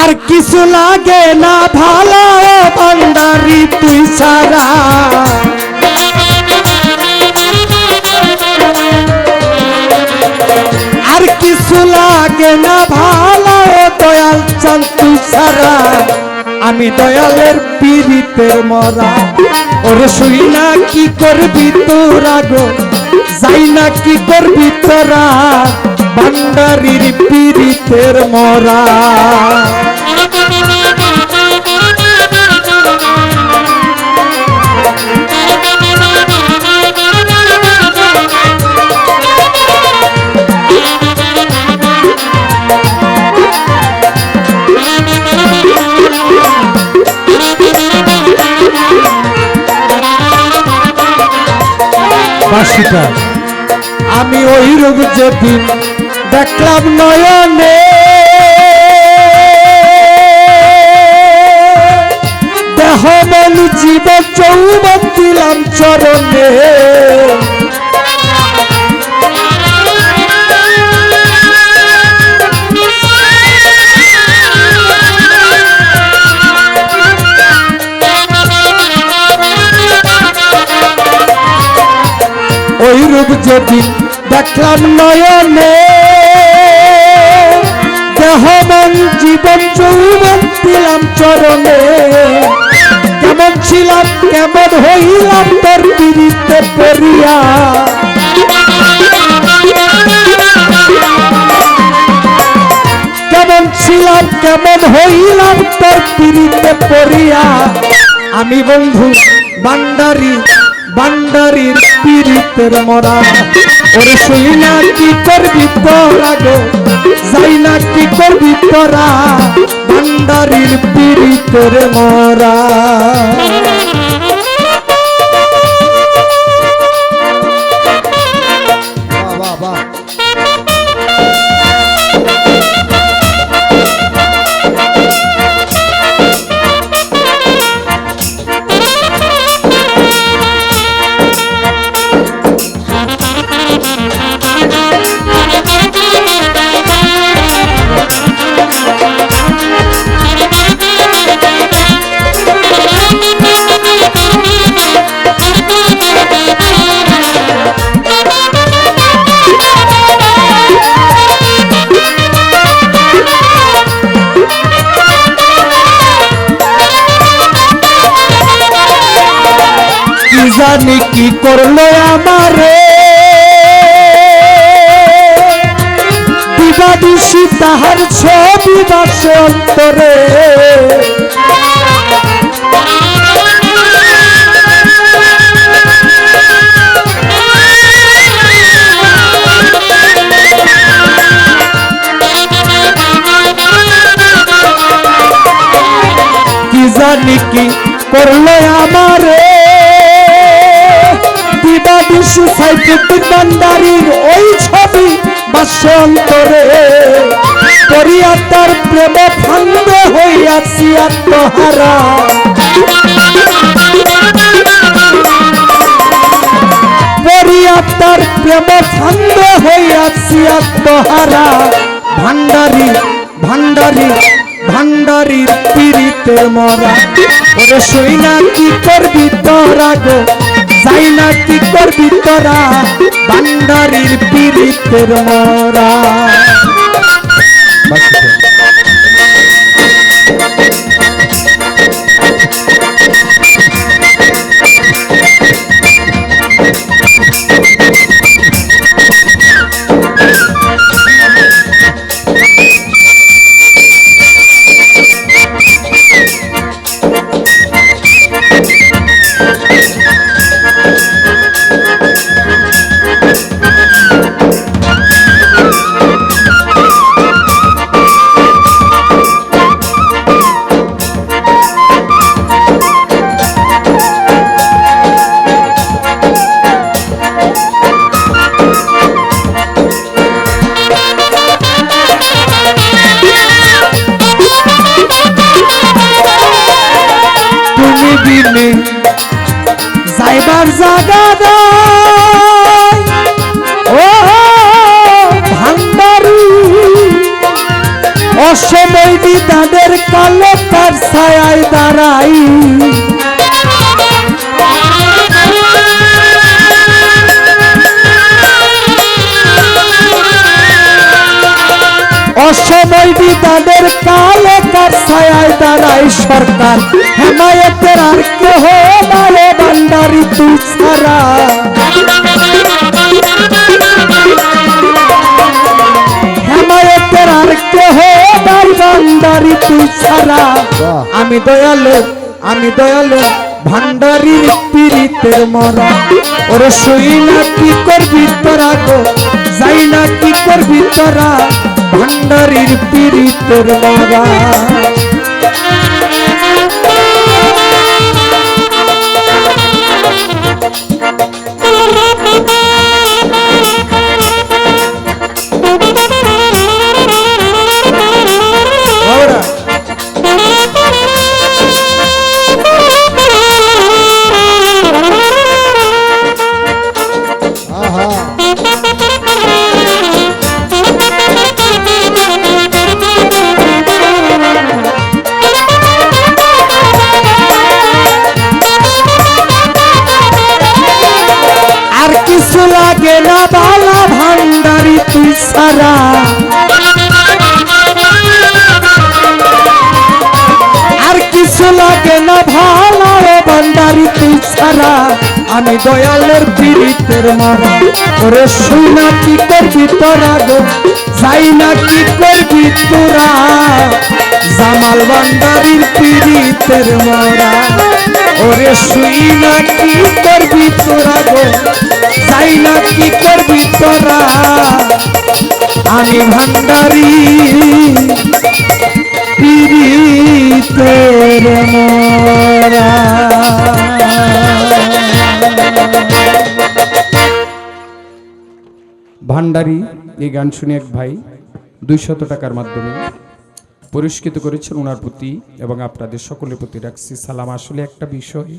আর কিছু লাগে না ভালো বান্দারি তুই সারা আর কিছু লাগে না ভালো দয়াল চান তুই সারা আমি দয়ালের পীড়িতের মরা। ওরে শুই না কি করবি তোরা গো? যাই না কি করবি তোরা? ভান্ডারির পীড়িতের মরা। আমি ওই রূপ যেদিন দেখলাম নয়নে। দেহ মন জীব চৌবন দিলাম চরণে। ওই রূপ যেদিন দেখলাম নয়নে। দেহ জীবন যৌবন দিলাম চরণে। কেমন ছিলাম, কেমন হইলাম তোর পিড়িতে পড়িয়া কেমন ছিলাম, কেমন হইলাম তোর পিড়িতে পড়িয়া আমি বন্ধু বান্ডারি বান্ডারির পীড়িতের মরা। ওরে শুই না কি করবি তোরা গো? যাই না কি করবি তোরা? বান্ডারির পীড়িতের মরা। জানি কি করল আমারে। দিবাদিশি তাহার ছবি বাসে অন্তরে। জানি কি করল আমারে। দিবাদিশি সাইফুদ্দিন ভান্ডারির ওই ছবি বাসন্তরে। করিয়া তার প্রেম ফান্দ হইয়াছি আত্মহারা। পরিয়া তার প্রেম ফান্দ হইয়াছি আত্মহারা। ভান্ডারি ভান্ডারি, ভান্ডারির পীড়িতে মরা। ওরে শুই না কি করবি তোরা গো। যাই না কি করবি তোরা? ভান্ডারির পীড়িতের মরা। বিনে যাইবার জাগা ও ভান্ডারি। অসময়টি তাদের কালো কার ছায় দাঁড়াই। তাদের কালো দাঁড়াই সরকার। হেমায়তের আর কেহ বারে বান্ডারি তুই ছাড়া হেমায়তের আর কেহ বান্ডারি তুই ছাড়া আমি দয়ালু আমি দয়ালু ভান্ডারির পীড়িতের মরা। ওরে শুই না কি করবি তোরা গো? যাই না কি করবি তোরা? ভান্ডারির পীড়িতের মরা। আমি দয়ালের পীড়িতের মারা ওরে শুই কি করবি তোরা গো? যাই না কি করবি তোরা? জামাল ভান্ডারির পীড়িতের মারা। ওরে শুই না কি করবি তোরা গো? যাই না কি করবি তোরা? আমি ভান্ডারি পীড়িতের মরা। ভান্ডারি, এই গান শুনে এক ভাই দুইশত টাকার মাধ্যমে পুরস্কৃত করেছেন ওনার প্রতি এবং আপনাদের সকলের প্রতি রাখছি। সালাম আসলে একটা বিষয়।